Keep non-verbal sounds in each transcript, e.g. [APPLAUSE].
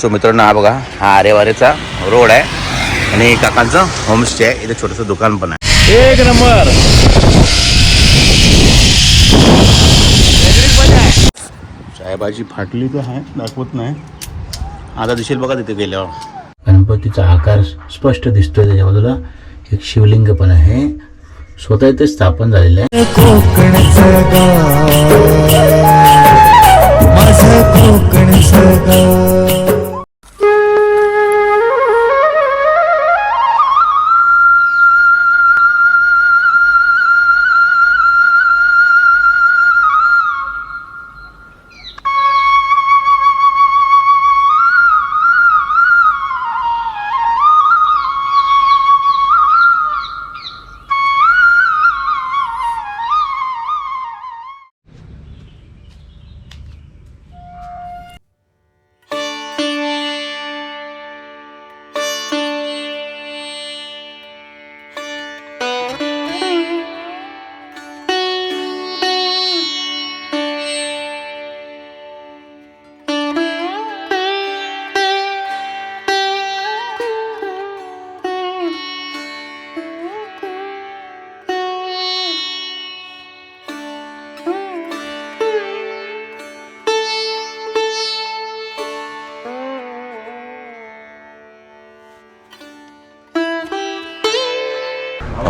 So मित्रांनो हा बघा हा आरेवारेचा रोड आहे. आणि काकांचं होमस्टे आहे. इथे छोटंसं दुकान पण आहे. एक नंबर. साहेबाची फाटली तर आहे दाखवत नाही. आता दिसेल बघा तिथे गेल्यावर. गणपतीचा आकार स्पष्ट दिसतोय त्याच्या बाजूला. एक शिवलिंग पण आहे. स्वतः इथे स्थापन झालेलं आहे. कोकणचं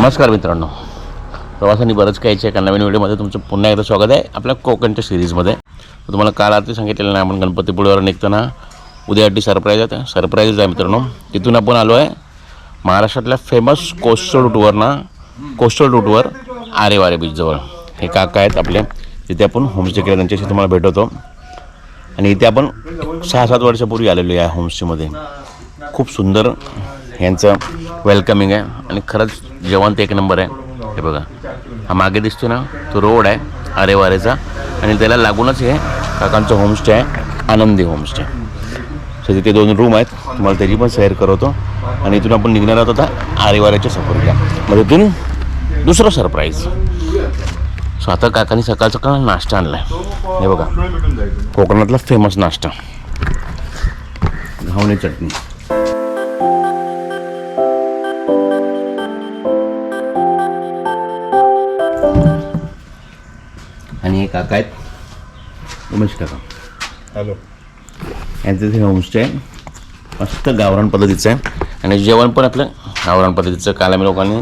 नमस्कार मित्रांनो. प्रवासांनी बरंच काही एका नवीन व्हिडिओमध्ये तुमचं पुन्हा एकदा स्वागत आहे. आपल्या कोकणच्या सिरीजमध्ये तुम्हाला काल रात्री सांगितलेलं नाही आपण गणपतीपुळेवर निघताना उद्यासाठी सरप्राईज आहे. सरप्राईज आहे मित्रांनो. तिथून आपण आलो आहे महाराष्ट्रातल्या फेमस कोस्टल रूटवरनं कोस्टल रूटवर आरेवारे बीचजवळ हे काका आहेत आपले. तिथे आपण होमस्टे केले. त्यांच्याशी तुम्हाला भेटवतो. आणि इथे आपण सहा सात वर्षापूर्वी आलेलो आहे या होमस्टेमध्ये खूप सुंदर यांचं वेलकमिंग आहे. आणि खरंच जेवण ते एक नंबर आहे. हे बघा. हा मागे दिसतो ना? तो रोड आहे आरेवारेचा. आणि त्याला लागूनच हे काकांचं होमस्टे आहे आनंदी होमस्टे सो तिथे दोन रूम आहेत. तुम्हाला त्याची पण सैर करवतो आणि इथून आपण निघणार आहोत आता आरेवाऱ्याच्या सफरीला मग तिथून दुसरं सरप्राईज सो आता काकांनी सकाळ सकाळ नाश्ता आणला आहे हे बघा. कोकणातला फेमस नाश्ता. घावणे चटणी. काका आहेत. उमेश काका हॅलो. यांचं हे होमस्टे मस्त गावरान पद्धतीचं आहे. आणि जेवण पण आपलं गावरान पद्धतीचं. काल आम्ही लोकांनी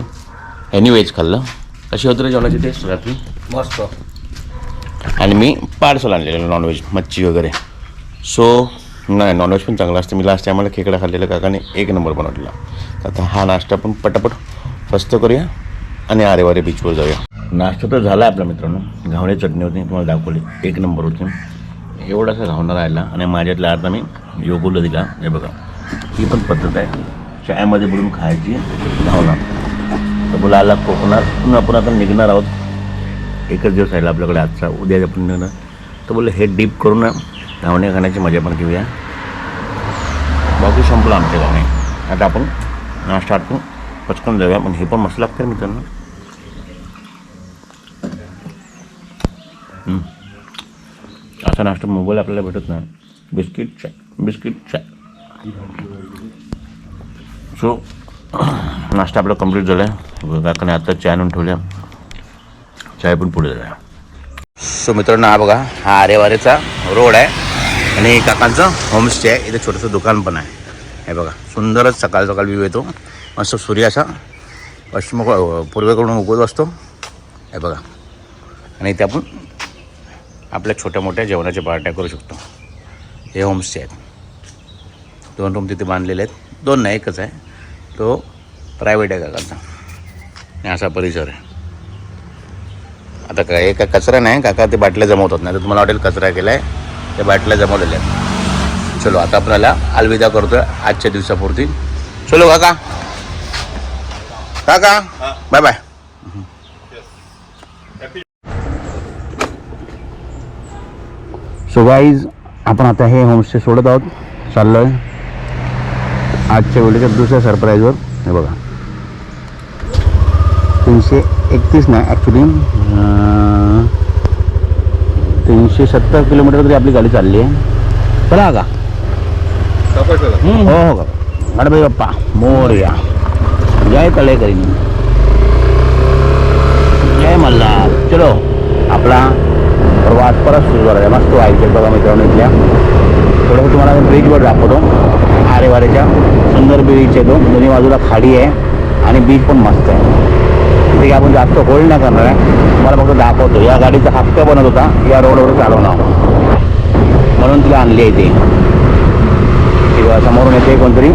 ह्यांनी व्हेज खाल्लं. कशी होती रे जेवणाची टेस्ट रात्री? मस्त. आणि मी पार्सल आणलेलं नॉनव्हेज मच्छी वगैरे. सो नाही नॉनव्हेज पण चांगलं असतं. मी लास्ट टायमाला खेकडा खाल्लेला काकाने एक नंबर बनवलेला. आता हा नाश्ता पण पटापट फस्त करूया आणि आरेवारे बीचवर जाऊया. नाश्ता तर झाला आपला मित्रांनो. घावणे चटणी होती तुम्हाला दाखवली. एक नंबर होती. एवढासा घावणा राहिला आणि माझ्यातला अर्धा मी योगुला दिला. हे बघा. ही पण पद्धत आहे. चायमध्ये बोलून खायची घावणा. तर बोला आला कोकणात. पुन्हा आपण आता निघणार आहोत. एकच दिवस राहिला आपल्याकडे आजचा. उद्या आपण निघणार. तर बोललं हे डीप करून ना घावणे खाण्याची मजा पण घेऊया. बाकी संपलं आमच्या गावणे आता आपण नाश्ता आटून पचकन जाऊया. पण हे पण मस्त लागतं रे मित्रांनो. असा नाश्ता मोबाईल आपल्याला भेटत नाही. बिस्किट चाय बिस्किट चाय सो [CLEARS THROAT] नाश्ता आपला कंप्लीट झाला आहे काकाने आता चाय आणून ठेवल्या चाय पण पुढे झाला सो मित्रांनो हा बघा हा आरेवारेचा रोड आहे. आणि काकांचं होमस्टे आहे. इथे छोटंसं दुकान पण आहे. हे बघा सुंदरच सकाळ सकाळ व्यू येतो. मस्त सूर्य असा पश्चिम पूर्वेकडून उगवत असतो. हे बघा. आणि इथे आपण आपल्या छोट्या मोठ्या जेवणाच्या पार्ट्या करू शकतो. हे होमस्टे आहेत. दोन रूम तिथे बांधलेले आहेत. दोन नाही एकच आहे. तो प्रायव्हेट आहे काकांचा. असा परिसर आहे. आता काय काय कचरा नाही काका ते बाटल्या जमवतात. नाही तर तुम्हाला वाटेल कचरा केला आहे त्या बाटल्या जमवलेल्या आहेत. चलो आता आपल्याला अलविदा करतोय आजच्या दिवसापुरती. चलो काका. काका बाय बाय सो गाईज आपण आता हे होमस्टे सोडत आहोत. चाललो आहे आजच्या वेळेच्या दुसऱ्या सरप्राईजवर हे बघा. तीनशे एकतीस नाही ॲक्च्युली तीनशे सत्तर किलोमीटर तरी आपली गाडी चालली आहे. चला का हो हो का गणपती बाप्पा मोर्या. जय कले करीन जय मल्हार. चलो आपला प्रवास परत सुरू झाला. आहे मस्त व्हायचे बघा मित्रांनो इथल्या. थोडंसं तुम्हाला ब्रिजवर दाखवतो. आरेवारेच्या सुंदर ब्रिज आहे तो. दोन्ही बाजूला खाडी आहे आणि बीच पण मस्त आहे. तिथे आपण जास्त होल्ड नाही करणार आहे. तुम्हाला फक्त दाखवतो. या गाडीचा हप्ता बनत होता. या रोडवर चालवणार म्हणून तिला आणली आहे ती. किंवा समोरून येते कोणतरी.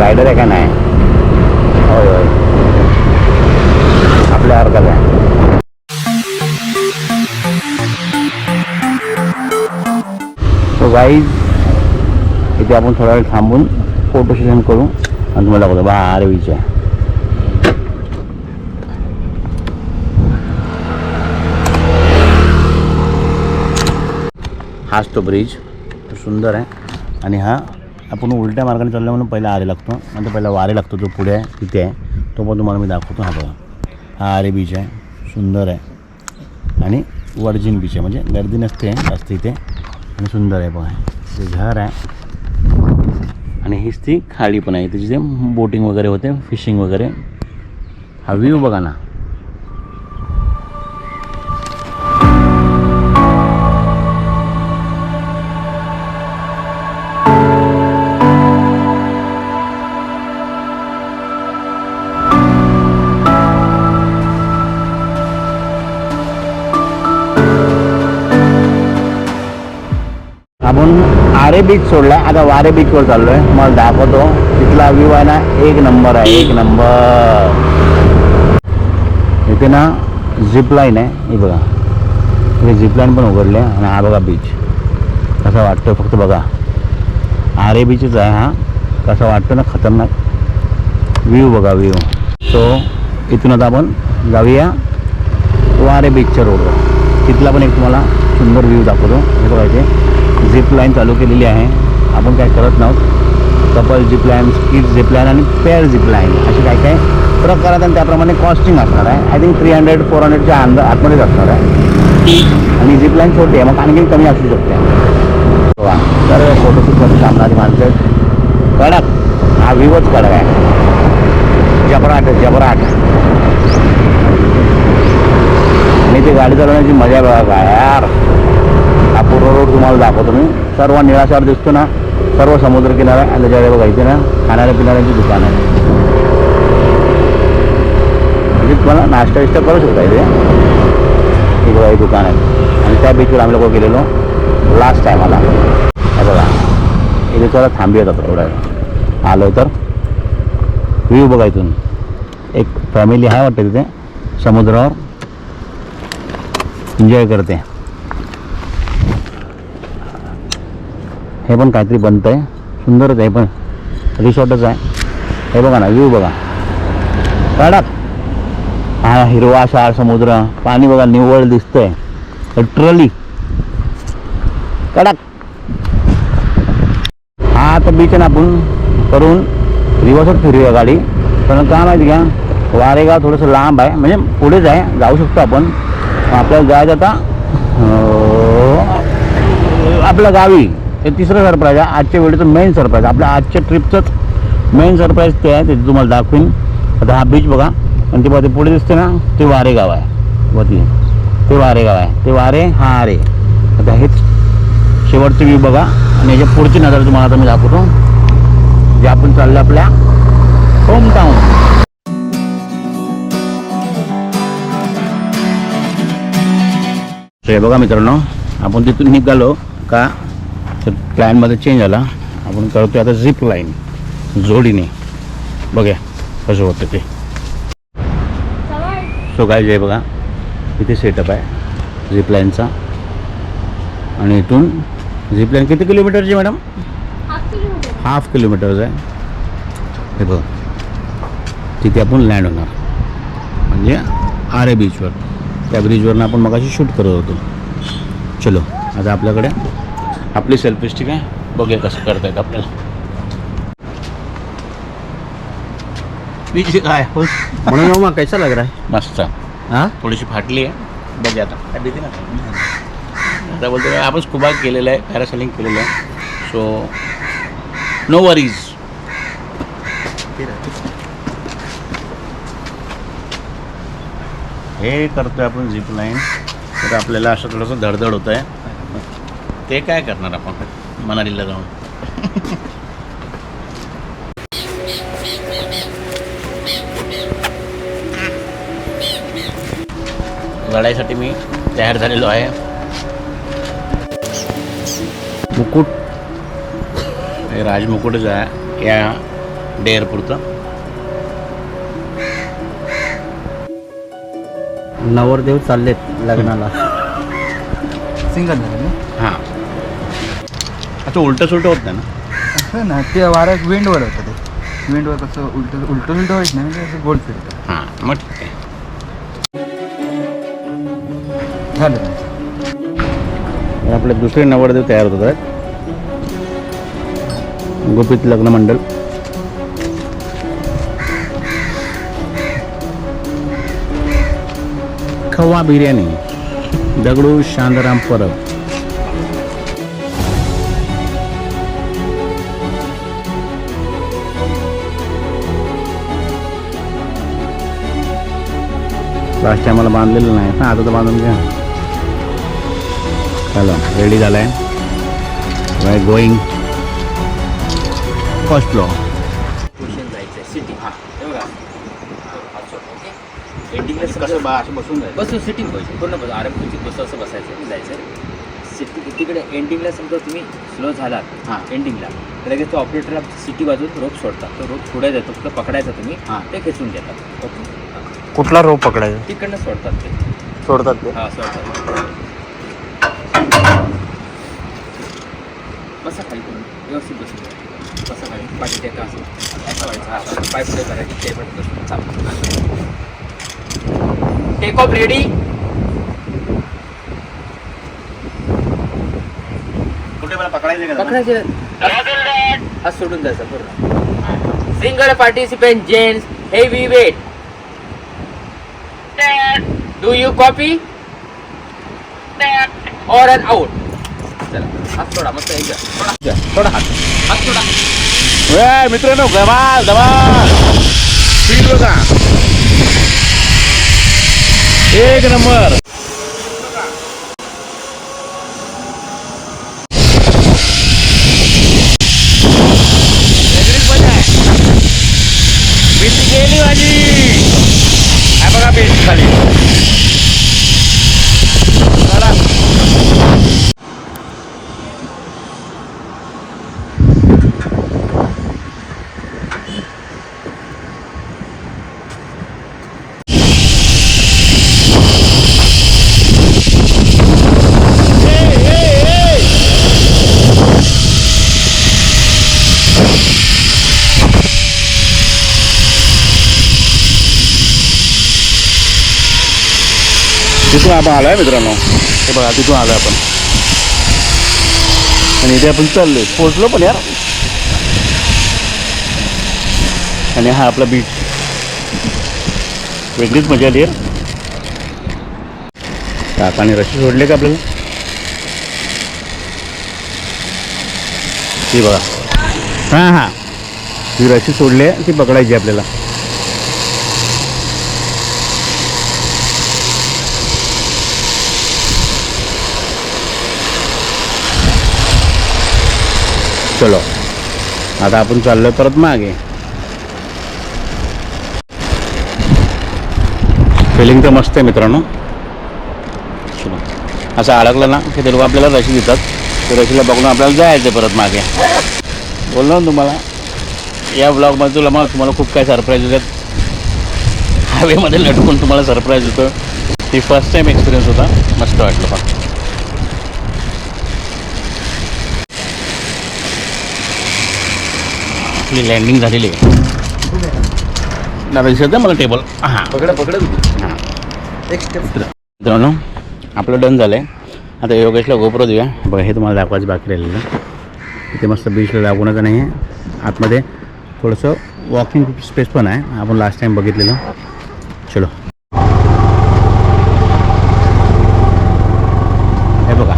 रायडर आहे का नाही? होय होय. आपल्या हरकत आहे. तो गाईज इथे आपण थोडा वेळ थांबून फोटो सेशन करू आणि तुम्हाला दाखवतो बा विचार हाच तो ब्रिज तो सुंदर आहे. आणि हा आपण उलट्या मार्गाने चालला म्हणून पहिला आरे लागतो. नंतर पहिला वारे लागतो जो पुढे आहे तिथे आहे. तो पण तुम्हाला मी दाखवतो. हा बघा. हा आरे बीच आहे. सुंदर आहे. आणि वर्जिन बीच आहे. म्हणजे गर्दी नसते. जास्त इथे. आणि सुंदर आहे बघा. ते घर आहे. आणि हीच ती खाडी पण आहे. तिची बोटिंग वगैरे होते फिशिंग वगैरे. हा व्ह्यू बघा ना. आपण आरे बीच सोडला आता वारे बीचवर चाललो आहे मला दाखवतो. तिथला व्ह्यू आहे ना एक नंबर आहे एक नंबर इथे ना झिप लाईन आहे. हे बघा. इथे झिपलाईन पण उघडले आणि हा बघा बीच कसा वाटतो फक्त बघा. आरे बीचच आहे हा. कसा वाटतो ना खतरनाक. व्ह्यू बघा व्ह्यू सो इथून आता आपण जाऊया वारे बीचच्या रोडवर तिथला पण एक तुम्हाला सुंदर व्ह्यू दाखवतो. हे बघायचे झिप लाईन चालू केलेली आहे. आपण काय करत नाहोत? Couple zip line skit zip line आणि पेअर झिप लाईन असे काय काय प्रकारात आणि त्याप्रमाणे कॉस्टिंग असणार आहे. I think three hundred four हंड्रेडच्या अंदर आतमध्येच असणार आहे. आणि झिप लाईन छोटी आहे. मग आणखी कमी असू शकते. वा तर फोटोशूटमध्ये सामनारी माणसं कडक. हा विवच कडक आहे. जबराट जबराट आणि ते गाडी चालवण्याची मजा बघा यार. रोड तुम्हाला दाखवतो मी. सर्व निळाशार दिसतो ना. सर्व समुद्र किनारा आणि त्याच्याकडे बघा इथे ना. खाणाऱ्या पिणाऱ्यांची दुकान आहे. म्हणजे तुम्हाला नाश्ता विष्टा करू शकता इथे. एक बघा दुकान आहे. आणि त्या बीचवर आम्ही लोक गेलेलो. लास्ट टायमाला मला बघा. इथे थोडा थांबी येतात एवढा आलो तर. व्ह्यू बघा इथून. एक फॅमिली आहे वाटतं तिथे. समुद्रावर. एन्जॉय करते. हे पण काहीतरी बनतं आहे सुंदरच आहे पण. रिसॉर्टच आहे. हे बघा ना व्ह्यू बघा. कडक हा हिरवा शार समुद्र. पाणी बघा निव्वळ दिसतंय. लिटरली कडक हा आता बीच आहे ना आपण. करून रिवर्सच फिरूया गाडी. पण काय माहिती का वारेगाव थोडंसं लांब आहे. म्हणजे पुढेच आहे. जाऊ शकतो आपण. आपल्याला जायचं आता आपलं आपल्या गावी. हे तिसरं सरप्राईज आहे. आजच्या वेळेचं मेन सरप्राईज आपल्या आजच्या ट्रिपचंच मेन सरप्राईज ते आहे ते तुम्हाला दाखवीन. आता हा बीच बघा. आणि ते बघा ते पुढे दिसते ना ते वारेगाव आहे. वती ते वारेगाव आहे. ते वारे हा आरे आता हेच शेवटचं व्ह्यू बघा. आणि याच्या पुढची नजर तुम्हाला आता मी दाखवतो. जे आपण चाललं आपल्या होम टाऊन हे बघा मित्रांनो आपण तिथून निघालो का? तर प्लॅनमध्ये चेंज आला. आपण करतोय आता झिप लाईन जोडीने. बघा कसं होतं ते. सो काय जे बघा. इथे सेटअप आहे. झिप लाईनचा आणि इथून झिप लाईन किती किलोमीटरची मॅडम हाफ किलोमीटरच आहे. हे बघ. तिथे आपण लँड होणार. म्हणजे आरे बीचवर त्या ब्रिजवरनं आपण मगाशी शूट करत होतो. चलो. आता आपल्याकडे आपली सेल्फी स्टिक आहे? बघूया कसं करतायत आपल्याला. बीच काय? हो म्हणून मामा कैसा लग रहा है मस्त. हाँ? थोडीशी फाटली आहे. बघ आता. काय भीती ना आता बोलतो काय आपण स्कुबा केलेलं आहे पॅरासेलिंग केलेलं आहे. सो नो वरीज हे करतोय आपण झिप लाईन तर आपल्याला असं थोडंसं धडधड होत आहे ते काय करणार आपण? मनालीला जाऊन. लढाईसाठी मी तयार झालेलो आहे. मुकुट राजमुकुटच आहे या डेअरपुरतं. नवरदेव चाललेत लग्नाला. सिंगल हां. असं उलटं सुलटं होत नाही ना? असं ना ते वाऱ्यात विंडवर होतं ते. विंडवर कसं उलट उलट उलट व्हायचं नाही म्हणजे असं गोल फिरतं. हां मग ठीक आहे. झालं. आपले दुसरे नवरदेव तयार होत आहेत गुपित लग्न मंडळ खवा बिर्याणी दगडू शांताराम परब. लास्ट टायमाला बांधलेलं नाही. ना आता तर बांधून घ्या. चला रेडी झालाय. Why going first floor portion जायचं आहे सिटिंग हां हे बघा एंडिंगला कसं बा असं बसून जायचं बसून सिटिंग पाहिजे. पूर्ण बस आरामखुर्चीत बसू असं बसायचं जायचं. सिटी तिकडे एंडिंगला समजा तुम्ही स्लो झालात हां. एंडिंगला तर लगेच तो ऑपरेटरला सिटी वाजवून रोप सोडतात. तो रोप सोडायचा फक्त पकडायचा तुम्ही हां. ते खेचून घेतात. ओके कुठला रोप पकडायचा? तिकडनं सोडतात ते. सोडतात ते? हां सोडतात. बसा खाली करून. व्यवस्थित बसून घ्या. बसा खाली. पाठी टेका असं. असं व्हायचं. हा पाय पुढे करायची. ते पण बसून चालू. टेक ऑफ रेडी कुठे मला पकडायचं का? पकडायचे सोडून जायचा पूर्ण. Single participant gents heavy weight do you copy over and out चला हात सोडा मस्त एक सोडा सोडा हात हात सोडा ए, मित्रांनो धमाल धमाल स्पीड बघा एक नंबर वेगळीच मजा आहे. भीती गेली माझी हा बघा बेस्ट खाली चला तिथून आपण आलो आहे मित्रांनो. हे बघा तिथून आलो आपण. आणि इथे आपण चाललोय. पोचलो पण यार. आणि हा आपला बीच वेगळीच मजा आली यार. काकाने रशी सोडले का आपल्याला? ती बघा. हां हां. ती रशी सोडली आहे ती पकडायची आपल्याला. चलो. आता आपण चाललोय परत मागे. फिलिंग तर मस्त आहे मित्रांनो. चलो. असं अडकलं ना की ते लोक आपल्याला रशी देतात. ते रशीला बघून आपल्याला जायचं परत मागे. बोललो ना तुम्हाला या ब्लॉगमध्ये तुला मग तुम्हाला खूप काही सरप्राईज होतात हवेमध्ये लटकून तुम्हाला सरप्राईज होतं ती फर्स्ट टाईम एक्सपिरियन्स होता. मस्त वाटलं पण आपली लँडिंग झालेली आहे. ना दिसत आहे मला टेबल हां. पकड पकड हां. एक स्टेप मित्रांनो आपलं डन झालं आहे आता योगेशला गोप्रो देऊया. बघा हे तुम्हाला दाखवायचं बाकी राहिलेलं इथे मस्त बीचला लागूनच नाही आहे. आतमध्ये थोडंसं वॉकिंग स्पेस पण आहे. आपण लास्ट टाईम बघितलेलं. चलो. हे बघा.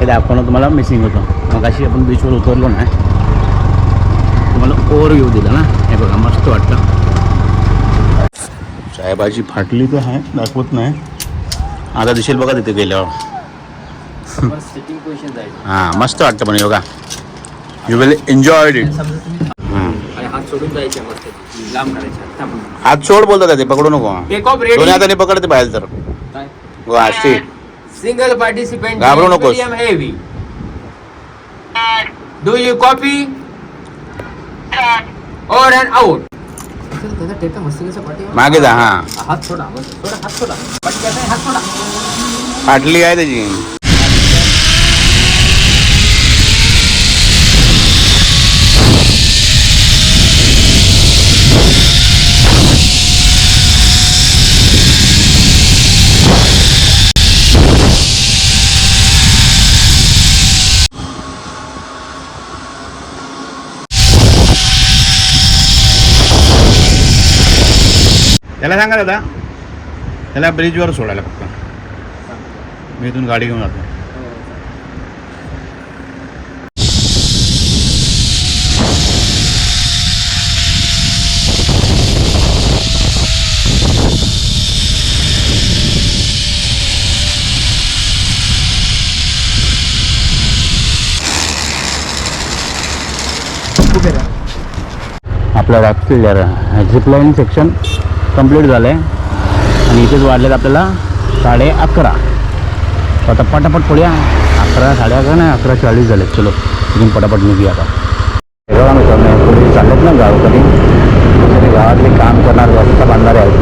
हे दाखवणं तुम्हाला मिसिंग होतं. मग अशी आपण बीचवर उतरलो ना तुम्हाला व्ह्यू दिला ना? हे बघा मस्त वाटतं चायबाजी फाटली तर आहे दाखवत नाही. आता दिसेल बघा तिथे गेल्यावर. सिटिंग पोझिशन जाईल हां मस्त वाटतं पण yoga. You will enjoy it हात सोड बोलतात ते? पकडू नको? दोन्ही हाताने पकडते बाहेर तर. काय? हो अशी. सिंगल पार्टिसिपेंट घाबरू नकोस. Heavy do you copy over and out मागे जा हां. हात सोडा हात सोडा. फाटली आहे त्याची. त्याला सांगा दादा. त्याला ब्रिजवर सोडायला फक्त. मी इथून गाडी घेऊन जातो. आपल्या राजकीय झिपलाईन सेक्शन कंप्लीट झालं आहे आणि इथेच वाढलेत आपल्याला साडे अकरा. आता पटापट पडूया अकरा साडे अकरा नाही अकरा चाळीस झाले चलो तिथून पटापट निघूया आता. हे बघा मित्रांनो पुढे चाललेत ना गावाकडे. तरी गावातले काम करणार रस्ता बांधणारे आहेत.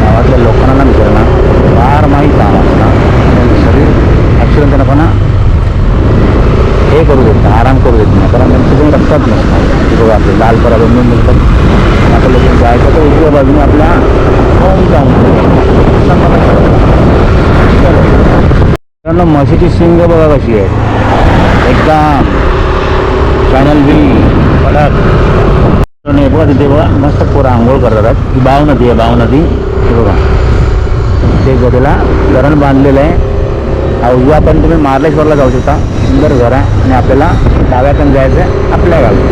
गावातल्या लोकांना ना विचारणार फार माहीत काम असणार शरीर ॲक्सिडेंट त्यांना पण हे करू देत नाही आराम करू देत नाही. कारण त्यांचं पण रक्तात नसणार. बघा आपले लाल पराबंधून मिळतात आपलं जायचं तर उजव्या बाजूने आपल्या होम जाऊन म्हशीची शिंग बघा कशी आहे. एकदम. चॅनल बी कडक आणि हे बघा तिथे बघा मस्त पोरं आंघोळ करतात. ही बाव नदी आहे बाव नदी. हे बघा. ते गदेला धरण बांधलेलं आहे. हा उजवा पण तुम्ही मार्लेश्वरला जाऊ शकता. सुंदर घर आहे. आणि आपल्याला डाव्याकडून जायचं आहे आपल्या गावी.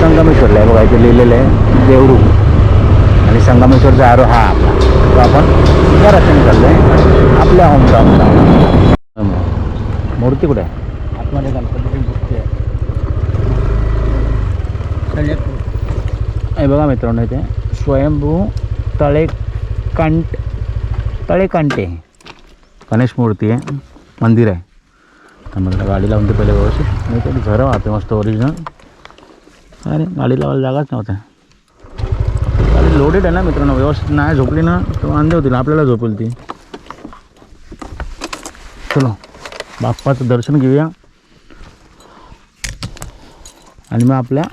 संगमेश्वरला आहे बघा इथे लिहिलेलं आहे. देवरू आणि संगमेश्वरचा आरो हा आपला. तो आपण या रस्त्याने चाललो आहे आपल्या होम टाऊनला मूर्ती कुठे आहे? आतमध्ये गणपतीची मूर्ती आहे. हे बघा मित्रांनो इथे. स्वयंभू तळे कांट तळे कांटे गणेश मूर्ती आहे. मंदिर आहे. म्हटलं गाडी लावून ते पहिले व्यवस्थित. आणि ते झरं वाहते मस्त ओरिजिनल अरे गाडी लावायला जागाच नव्हत्या गाडी लोडेड आहे ना मित्रांनो व्यवस्थित नाही झोपली ना तर वांदे होतील आपल्याला झोपेल ती. चलो बाप्पाचं दर्शन घेऊया. आणि मग आपल्या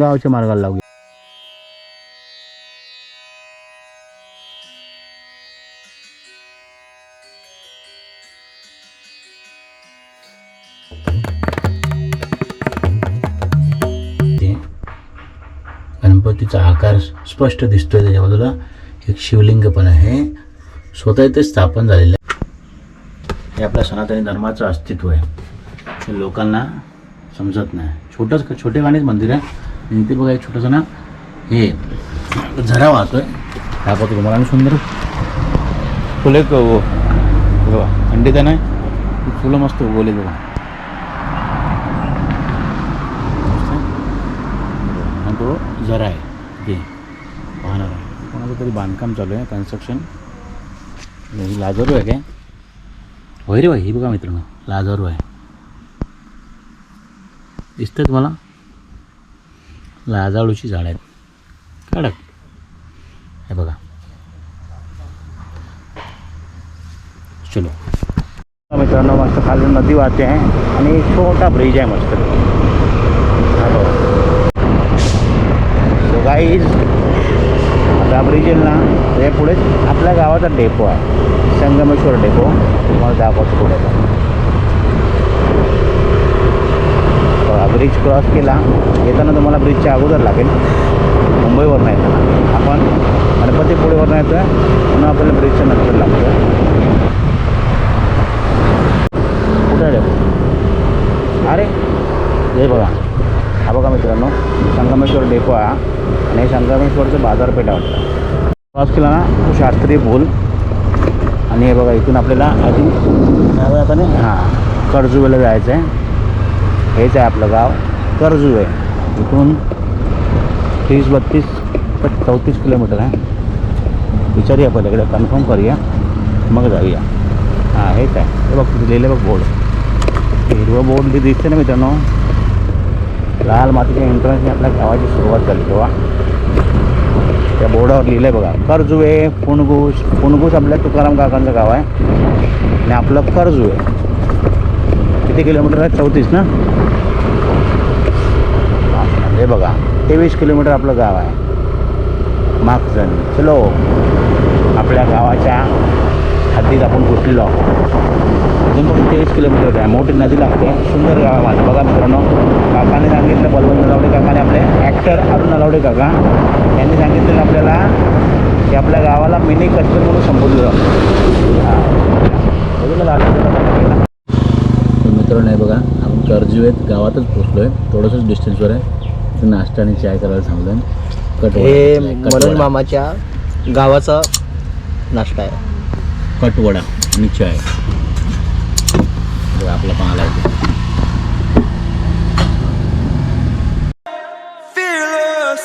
गावच्या मार्गाला लागूया. तिचा आकार स्पष्ट दिसतोय त्याच्या बाजूला एक शिवलिंग पण आहे. स्वतः इथे स्थापन झालेलं आहे. हे आपल्या सनातनी धर्माचं अस्तित्व आहे. हे लोकांना समजत नाही. छोटंच छोटे गाणेच मंदिर आहे. इथे बघा एक छोटंसं ना हे झरा वाहतोय. दाखवतो तुम्हाला आणि सुंदर. फुले क- बघा नाही फुलं मस्त उगवले बघा मस्त आहे. आणि जरा आहे. ते पाहणार आहे कोणाचं तरी बांधकाम चालू आहे कन्स्ट्रक्शन ही लाजारू आहे काय? होय रे भाई ही बघा मित्रांनो. लाजारू आहे. दिसतं तुम्हाला? लाजाळूची झाड आहेत. कडक. हे बघा. चलो. मित्रांनो मस्त खाली नदी वाहते आहे आणि एक छोटा ब्रिज आहे मस्त सो गाईज आता ब्रिज येईल ना पुढेच आपल्या गावाचा डेपो आहे. संगमेश्वर डेपो तुम्हाला दाखवतो पुढे. ब्रिज क्रॉस केला. येताना तुम्हाला ब्रिजच्या अगोदर लागेल. मुंबईवरनं येताना. आपण गणपतीपुळेवरनं येतो आहे म्हणून आपल्याला ब्रिजच्या नंतर लागतो कुठं डेपो अरे हे बघा. हा बघा मित्रांनो संगमेश्वर डेपो आहे हा. आणि हे संगमेश्वरचं बाजारपेठ आहे वाटतं. क्रॉस केला ना शास्त्रीय पूल आणि हे बघा इथून आपल्याला अजून आता नाही? हां कर्जुवेला जायचं आहे. हेच आहे आपलं गाव कर्जुवे इथून तीस बत्तीस चौतीस किलोमीटर आहे. विचारूया पहिल्याकडे कन्फर्म करूया. मग जाऊया. हां हेच आहे. हे बघ लिहिलं बघ बोर्ड. हिरवं बोर्ड जे दिसते ना मित्रांनो. लाल मातीच्या एंट्रन्सने आपल्या गावाची सुरुवात झाली तेव्हा. त्या बोर्डावर लिहिलं आहे बघा कर्जुवे पुणगूस पुणगूस आपल्या तुकाराम काकांचं गाव आहे. आणि आपलं कर्जुवे. किती किलोमीटर आहे? चौतीस ना? हे बघा तेवीस किलोमीटर आपलं गाव आहे. मागजण चलो. आपल्या गावाच्या हद्दीत आपण घुसलेलो आहोत. अजून पण तेवीस किलोमीटर आहे मोठी नदी लागते. सुंदर गाव आहे. बघा मित्रांनो काकाने सांगितलं बलवंत नलावडे काकाने आपले ॲक्टर अरुण नलावडे काका. यांनी सांगितलेलं आपल्याला की आपल्या गावाला मिनी कश्मीर म्हणून संबोधलं जातं. मित्रांनो आहे बघा आपण कर्जुवेत गावातच पोचलो आहे थोडंसंच डिस्टन्सवर आहे. नाश्ता आणि चाय करायला आहे कटवडा हे. मनोज मामाच्या गावाचा नाश्ता आहे. कटवडा आणि चाय. बघा, आपला पण आला आहे Fearless.